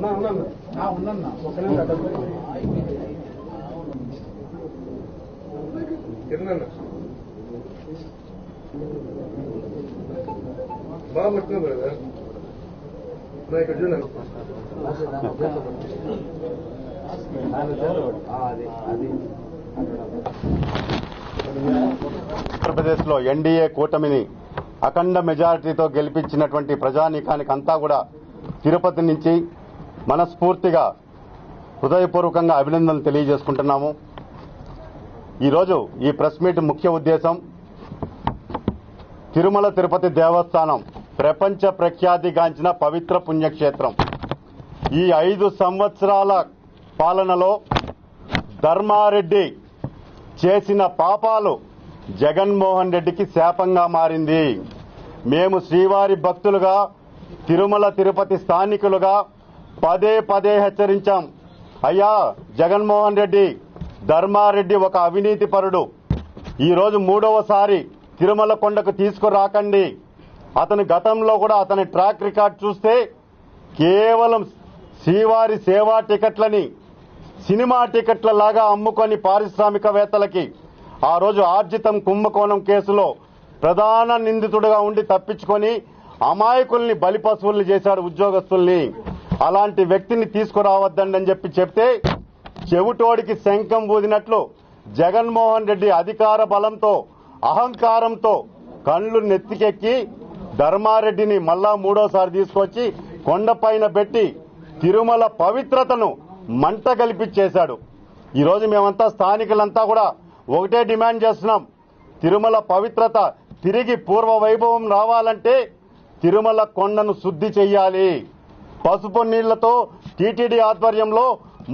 బాగా బ్రదర్. నా ఇక్కడ చూడండి ఆంధ్రప్రదేశ్లో ఎన్డీఏ కూటమిని అఖండ మెజారిటీతో గెలిపించినటువంటి ప్రజానీకానికి అంతా కూడా తిరుపతి నుంచి మనస్ఫూర్తిగా హృదయపూర్వకంగా అభినందనలు తెలియజేసుకుంటున్నాము. ఈరోజు ఈ ప్రెస్ మీట్ ముఖ్య ఉద్దేశం తిరుమల తిరుపతి దేవస్థానం ప్రపంచ ప్రఖ్యాతిగాంచిన పవిత్ర పుణ్యక్షేత్రం. ఈ ఐదు సంవత్సరాల పాలనలో ధర్మారెడ్డి చేసిన పాపాలు జగన్మోహన్ రెడ్డికి శాపంగా మారింది. మేము శ్రీవారి భక్తులుగా తిరుమల తిరుపతి స్థానికులుగా పదే పదే హెచ్చరించాం. అయ్యా జగన్మోహన్ రెడ్డి ధర్మారెడ్డి ఒక అవినీతి పరుడు. ఈరోజు మూడవసారి తిరుమల కొండకు తీసుకురాకండి. అతని గతంలో కూడా అతని ట్రాక్ రికార్డ్ చూస్తే కేవలం శ్రీవారి సేవా టికెట్లని సినిమా టికెట్ల లాగా అమ్ముకొని పారిశ్రామికవేత్తలకి ఆ రోజు ఆర్జితం కుంభకోణం కేసులో ప్రధాన నిందితుడుగా ఉండి తప్పించుకొని అమాయకుల్ని బలిపశువుల్ని చేశాడు ఉద్యోగస్తుల్ని. అలాంటి వ్యక్తిని తీసుకురావద్దండి అని చెప్పి చెప్తే చెవిటోడికి శంఖం ఊదినట్లు జగన్మోహన్ రెడ్డి అధికార బలంతో అహంకారంతో కళ్ళు నెత్తికెక్కి ధర్మారెడ్డిని మళ్ళా మూడోసారి తీసుకొచ్చి కొండపైన పెట్టి తిరుమల పవిత్రతను మంట గలిపించేశాడు ఈరోజు మేమంతా స్థానికులంతా కూడా ఒకటే డిమాండ్ చేస్తున్నాం. తిరుమల పవిత్రత తిరిగి పూర్వ వైభవం రావాలంటే తిరుమల కొండను శుద్ధి చెయ్యాలి. పసుపు నీళ్ళతో టీటీడీ ఆధ్వర్యంలో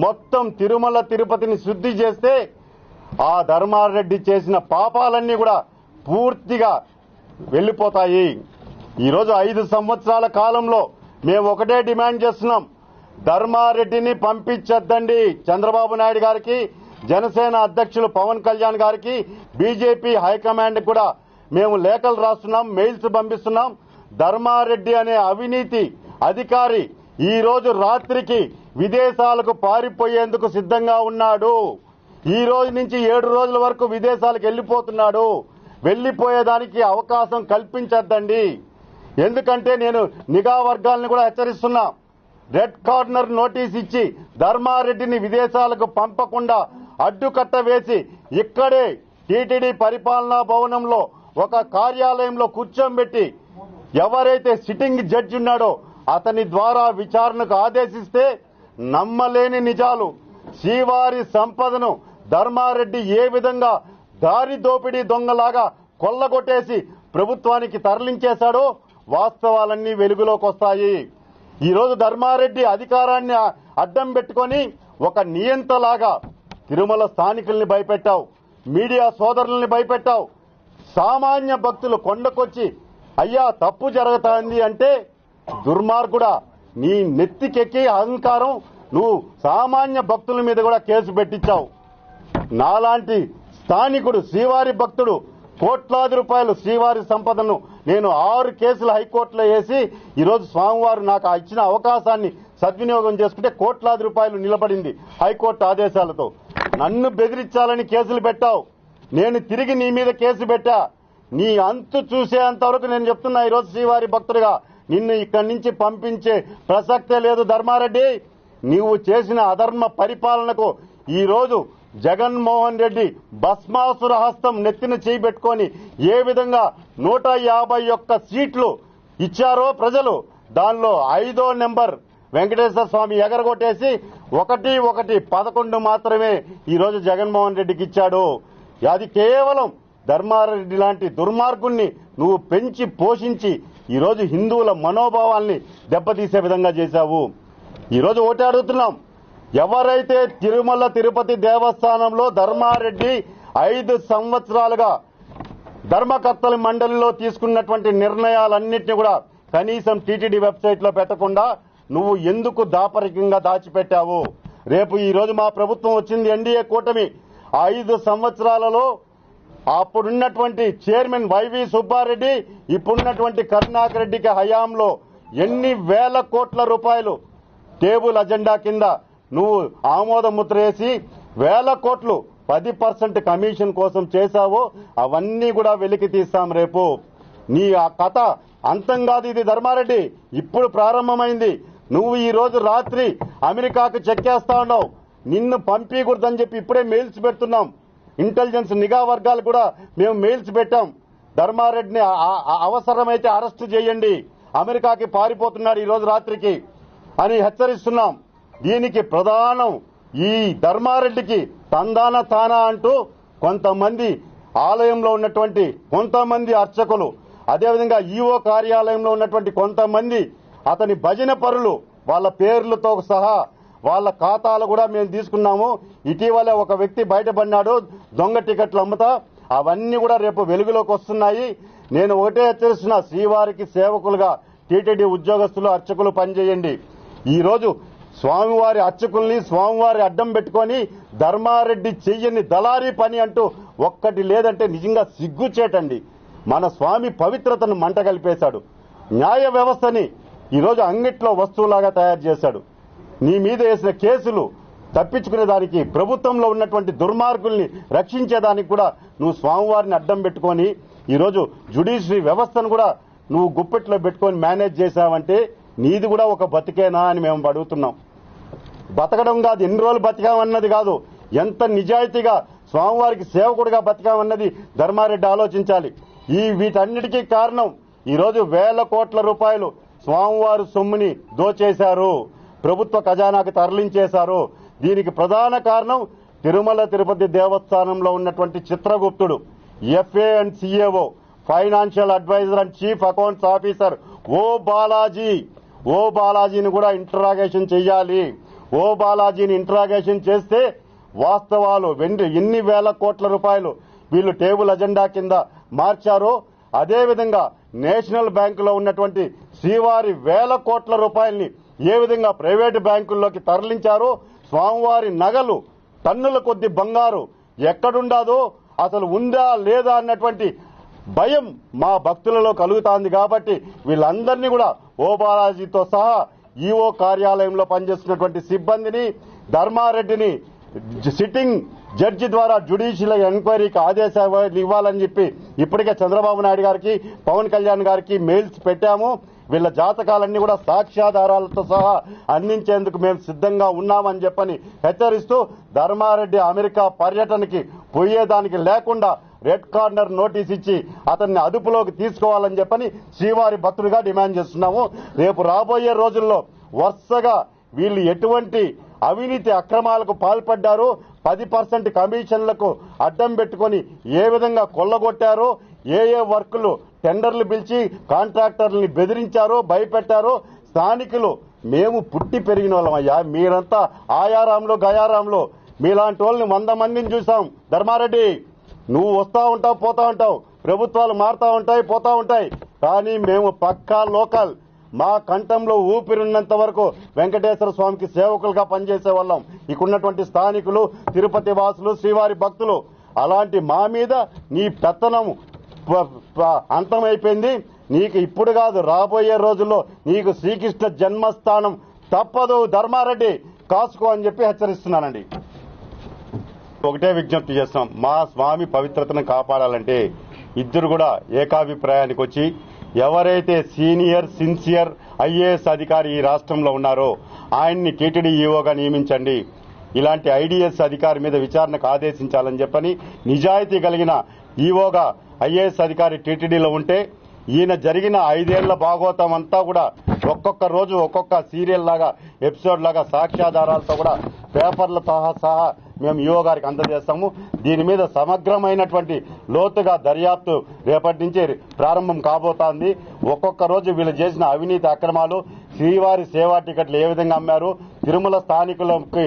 మొత్తం తిరుమల తిరుపతిని శుద్ధి చేస్తే ఆ ధర్మారెడ్డి చేసిన పాపాలన్నీ కూడా పూర్తిగా వెళ్ళిపోతాయి ఈరోజు ఐదు సంవత్సరాల కాలంలో మేము ఒకటే డిమాండ్ చేస్తున్నాం. ధర్మారెడ్డిని పంపించొద్దండి. చంద్రబాబు నాయుడు గారికి జనసేన అధ్యక్షులు పవన్ కళ్యాణ్ గారికి బీజేపీ హైకమాండ్ కూడా మేము లేఖలు రాస్తున్నాం మెయిల్స్ పంపిస్తున్నాం. ధర్మారెడ్డి అనే అవినీతి అధికారి ఈ రోజు రాత్రికి విదేశాలకు పారిపోయేందుకు సిద్ధంగా ఉన్నాడు. ఈ రోజు నుంచి ఏడు రోజుల వరకు విదేశాలకు వెళ్ళిపోతున్నాడు వెళ్ళిపోయేదానికి అవకాశం కల్పించద్దండి. ఎందుకంటే నేను నిఘా వర్గాలను కూడా హెచ్చరిస్తున్నా. రెడ్ కార్నర్ నోటీస్ ఇచ్చి ధర్మారెడ్డిని విదేశాలకు పంపకుండా అడ్డుకట్ట వేసి ఇక్కడే టీటీడీ పరిపాలనా భవనంలో ఒక కార్యాలయంలో కూర్చోబెట్టి ఎవరైతే సిట్టింగ్ జడ్జి ఉన్నాడో అతని ద్వారా విచారణకు ఆదేశిస్తే నమ్మలేని నిజాలు. శ్రీవారి సంపదను ధర్మారెడ్డి ఏ విధంగా దారి దోపిడీ దొంగలాగా కొల్లగొట్టేసి ప్రభుత్వానికి తరలించేశాడో వాస్తవాలన్నీ వెలుగులోకి వస్తాయి ఈరోజు ధర్మారెడ్డి అధికారాన్ని అడ్డం పెట్టుకొని ఒక నియంతలాగా తిరుమల స్థానికుల్ని భయపెట్టావు మీడియా సోదరుల్ని భయపెట్టావు. సామాన్య భక్తులు కొండకొచ్చి అయ్యా తప్పు జరుగుతోంది అంటే దుర్మార్గుడా నీ నెత్తికెక్కి అహంకారం నువ్వు సామాన్య భక్తుల మీద కూడా కేసు పెట్టించావు నాలాంటి స్థానికుడు శ్రీవారి భక్తుడు కోట్లాది రూపాయలు శ్రీవారి సంపదను నేను ఆరు కేసులు హైకోర్టులో వేసి ఈరోజు స్వామివారు నాకు ఇచ్చిన అవకాశాన్ని సద్వినియోగం చేసుకుంటే కోట్లాది రూపాయలు నిలబడింది హైకోర్టు ఆదేశాలతో. నన్ను బెదిరించాలని కేసులు పెట్టావు. నేను తిరిగి నీ మీద కేసు పెట్టా. నీ అంతు చూసేంత వరకు నేను చెప్తున్నా ఈరోజు శ్రీవారి భక్తుడిగా నిన్ను ఇక్కడి నుంచి పంపించే ప్రసక్తే లేదు ధర్మారెడ్డి. నీవు చేసిన అధర్మ పరిపాలనకు ఈరోజు జగన్మోహన్ రెడ్డి భస్మాసుర హస్తం నెత్తిన చేయిపెట్టుకొని ఏ విధంగా నూట యాభై ఒక్క సీట్లు ఇచ్చారో ప్రజలు దానిలో ఐదో నెంబర్ వెంకటేశ్వర స్వామి ఎగరగొట్టేసి ఒకటి ఒకటి పదకొండు మాత్రమే ఈరోజు జగన్మోహన్ రెడ్డికి ఇచ్చాడు. అది కేవలం ధర్మారెడ్డి లాంటి దుర్మార్గుణ్ణి నువ్వు పెంచి పోషించి ఈరోజు హిందువుల మనోభావాల్ని దెబ్బతీసే విధంగా చేశావు. ఈరోజు ఓటే అడుగుతున్నాం ఎవరైతే తిరుమల తిరుపతి దేవస్థానంలో ధర్మారెడ్డి ఐదు సంవత్సరాలుగా ధర్మకర్తల మండలిలో తీసుకున్నటువంటి నిర్ణయాలన్నింటినీ కూడా కనీసం టీటీడీ వెబ్సైట్లో పెట్టకుండా నువ్వు ఎందుకు దాపరికంగా దాచిపెట్టావు? రేపు ఈ రోజు మా ప్రభుత్వం వచ్చింది ఎన్డీఏ కూటమి. ఐదు సంవత్సరాలలో అప్పుడున్నటువంటి చైర్మన్ వైవి సుబ్బారెడ్డి ఇప్పుడున్నటువంటి కరుణాకర్ రెడ్డికి హయాంలో ఎన్ని వేల కోట్ల రూపాయలు టేబుల్ అజెండా కింద నువ్వు ఆమోద ముద్ర వేసి వేల కోట్లు పది పర్సెంట్ కమిషన్ కోసం చేశావో అవన్నీ కూడా వెలికి తీస్తాం రేపు. నీ ఆ కథ అంతం కాదు ఇది ధర్మారెడ్డి. ఇప్పుడు ప్రారంభమైంది. నువ్వు ఈ రోజు రాత్రి అమెరికాకు చెక్కేస్తా ఉన్నావు. నిన్ను పంపించకూడదని చెప్పి ఇప్పుడే మెయిల్స్ పెడుతున్నాం. ఇంటెలిజెన్స్ నిఘా వర్గాలు కూడా మేము మెయిల్స్ పెట్టాం. ధర్మారెడ్డిని అవసరమైతే అరెస్టు చేయండి. అమెరికాకి పారిపోతున్నాడు ఈ రోజు రాత్రికి అని హెచ్చరిస్తున్నాం. దీనికి ప్రధానం ఈ ధర్మారెడ్డికి తందాన తానా అంటూ కొంతమంది ఆలయంలో ఉన్నటువంటి కొంతమంది అర్చకులు అదేవిధంగా ఈఓ కార్యాలయంలో ఉన్నటువంటి కొంతమంది అతని భజన పరులు వాళ్ళ పేర్లతో సహా వాళ్ళ ఖాతాలు కూడా మేము తీసుకున్నాము. ఇటీవల ఒక వ్యక్తి బయటపడినాడు దొంగ టికెట్లు అమ్ముతా. అవన్నీ కూడా రేపు వెలుగులోకి వస్తున్నాయి. నేను ఒకటే హెచ్చరిస్తున్నా శ్రీవారికి సేవకులుగా టీటీడీ ఉద్యోగస్తులు అర్చకులు పనిచేయండి. ఈరోజు స్వామివారి అర్చకుల్ని స్వామివారి అడ్డం పెట్టుకొని ధర్మారెడ్డి చెయ్యని దళారీ పని అంటూ ఒక్కటి లేదంటే నిజంగా సిగ్గుచేటండి. మన స్వామి పవిత్రతను మంట కలిపేశాడు. న్యాయ వ్యవస్థని ఈరోజు అంగిట్లో వస్తువులాగా తయారు చేశాడు. నీ మీద వేసిన కేసులు తప్పించుకునే దానికి ప్రభుత్వంలో ఉన్నటువంటి దుర్మార్గుల్ని రక్షించేదానికి కూడా నువ్వు స్వామివారిని అడ్డం పెట్టుకొని ఈరోజు జుడిషియరీ వ్యవస్థను కూడా నువ్వు గుప్పెట్లో పెట్టుకొని మేనేజ్ చేశావంటే నీది కూడా ఒక బతికేనా అని మేము అడుగుతున్నాం. బతకడం కాదు ఎన్ని రోజులు బతికామన్నది కాదు ఎంత నిజాయితీగా స్వామివారికి సేవకుడిగా బతికామన్నది ధర్మారెడ్డి ఆలోచించాలి. ఈ వీటన్నిటికీ కారణం ఈరోజు వేల కోట్ల రూపాయలు స్వామివారి సొమ్ముని దోచేశారు. ప్రభుత్వ ఖజానాకి తరలించేశారు. దీనికి ప్రధాన కారణం తిరుమల తిరుపతి దేవస్థానంలో ఉన్నటువంటి చిత్రగుప్తుడు FA and CAO financial adviser and chief accounts officer O Balaji. O బాలాజీని కూడా ఇంటరాగేషన్ చేయాలి ఓ బాలాజీని ఇంటరాగేషన్ చేస్తే వాస్తవాలు వెండి ఎన్ని వేల కోట్ల రూపాయలు వీళ్ళు టేబుల్ అజెండా కింద మార్చారో అదేవిధంగా నేషనల్ బ్యాంకులో ఉన్నటువంటి శ్రీవారి వేల కోట్ల రూపాయల్ని ఏ విధంగా ప్రైవేటు బ్యాంకుల్లోకి తరలించారో స్వామివారి నగలు టన్నుల కొద్ది బంగారు ఎక్కడుండాదో అసలు ఉందా లేదా అన్నటువంటి భయం మా భక్తులలో కలుగుతాంది కాబట్టి వీళ్ళందరినీ కూడా ఓ బాలాజీతో సహా ఈఓ కార్యాలయంలో పనిచేస్తున్నటువంటి సిబ్బందిని ధర్మారెడ్డిని సిట్టింగ్ జడ్జి ద్వారా జ్యుడిషియల్ ఎంక్వైరీకి ఆదేశాలు ఇవ్వాలని చెప్పి ఇప్పటికే చంద్రబాబు నాయుడు గారికి పవన్ కళ్యాణ్ గారికి మెయిల్స్ పెట్టాము. వీళ్ళ జాతకాలన్నీ కూడా సాక్ష్యాధారాలతో సహా అందించేందుకు మేము సిద్ధంగా ఉన్నామని చెప్పని హెచ్చరిస్తూ ధర్మారెడ్డి అమెరికా పర్యటనకి పోయేదానికి లేకుండా రెడ్ కార్నర్ నోటీస్ ఇచ్చి అతన్ని అదుపులోకి తీసుకోవాలని చెప్పని శ్రీవారి భక్తులుగా డిమాండ్ చేస్తున్నాము. రేపు రాబోయే రోజుల్లో వరుసగా వీళ్ళు ఎటువంటి అవినీతి అక్రమాలకు పాల్పడ్డారు పది పర్సెంట్ కమిషన్లకు అడ్డం పెట్టుకొని ఏ విధంగా కొల్లగొట్టారో ఏ ఏ వర్కులు టెండర్లు పిలిచి కాంట్రాక్టర్లని బెదిరించారో భయపెట్టారో స్థానికులు. మేము పుట్టి పెరిగిన వాళ్ళమయ్యా మీరంతా ఆయారాంలో గయారాంలో. మీలాంటి వాళ్ళని వంద మందిని చూసాం ధర్మారెడ్డి నువ్వు వస్తా ఉంటావు పోతా ఉంటావు. ప్రభుత్వాలు మారుతా ఉంటాయి పోతా ఉంటాయి. కానీ మేము పక్కా లోకల్. మా కంఠంలో ఊపిరిన్నంత వరకు వెంకటేశ్వర స్వామికి సేవకులుగా పనిచేసే వాళ్ళం. ఇక్కడున్నటువంటి స్థానికులు తిరుపతి వాసులు శ్రీవారి భక్తులు. అలాంటి మా మీద నీ పెత్తనం అంతమైపోయింది. నీకు ఇప్పుడు కాదు రాబోయే రోజుల్లో నీకు శ్రీకృష్ణ జన్మస్థానం తప్పదు. ధర్మారెడ్డి కాసుకో అని చెప్పి హెచ్చరిస్తున్నానండి. ఒకటే విజ్ఞప్తి చేస్తాం మా స్వామి పవిత్రతను కాపాడాలంటే ఇద్దరు కూడా ఏకాభిప్రాయానికి వచ్చి ఎవరైతే సీనియర్ సిన్సియర్ ఐఏఎస్ అధికారి ఈ రాష్ట్రంలో ఉన్నారో ఆయన్ని టీటీడీ ఈఓగా నియమించండి. ఇలాంటి ఐడిఎస్ అధికారి మీద విచారణకు ఆదేశించాలని చెప్పని నిజాయితీ కలిగిన ఈఓగా ఐఏఎస్ అధికారి టీటీడీలో ఉంటే ఈయన జరిగిన ఐదేళ్ళ భాగోతం అంతా కూడా ఒక్కొక్క రోజు ఒక్కొక్క సీరియల్ లాగా ఎపిసోడ్ లాగా సాక్ష్యాధారాలతో కూడా పేపర్లతో సహా మేము ఈఓ గారికి అందజేస్తాము. దీని మీద సమగ్రమైనటువంటి లోతుగా దర్యాప్తు రేపటి నుంచి ప్రారంభం కాబోతోంది. ఒక్కొక్క రోజు వీళ్ళు చేసిన అవినీతి అక్రమాలు శ్రీవారి సేవా టికెట్లు ఏ విధంగా అమ్మారు తిరుమల స్థానికులకి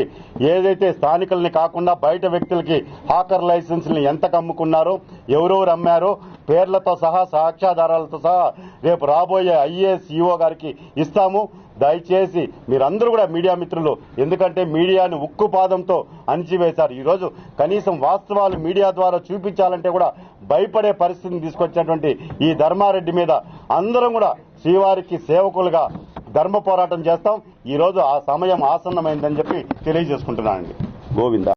ఏదైతే స్థానికుల్ని కాకుండా బయట వ్యక్తులకి హాకర్ లైసెన్స్ని ఎంత కమ్ముకున్నారో ఎవరెవరు అమ్మారో పేర్లతో సహా సాక్ష్యాధారాలతో సహా రేపు రాబోయే ఐఏఎస్ ఈఓ గారికి ఇస్తాము. దయచేసి మీరందరూ కూడా మీడియా మిత్రులు ఎందుకంటే మీడియాని ఉక్కు పాదంతో అణిచివేశారు. ఈరోజు కనీసం వాస్తవాలు మీడియా ద్వారా చూపించాలంటే కూడా భయపడే పరిస్థితిని తీసుకొచ్చినటువంటి ఈ ధర్మారెడ్డి మీద అందరం కూడా శ్రీవారికి సేవకులుగా ధర్మ పోరాటం చేస్తాం. ఈరోజు ఆ సమయం ఆసన్నమైందని చెప్పి తెలియజేసుకుంటున్నానండి. గోవింద.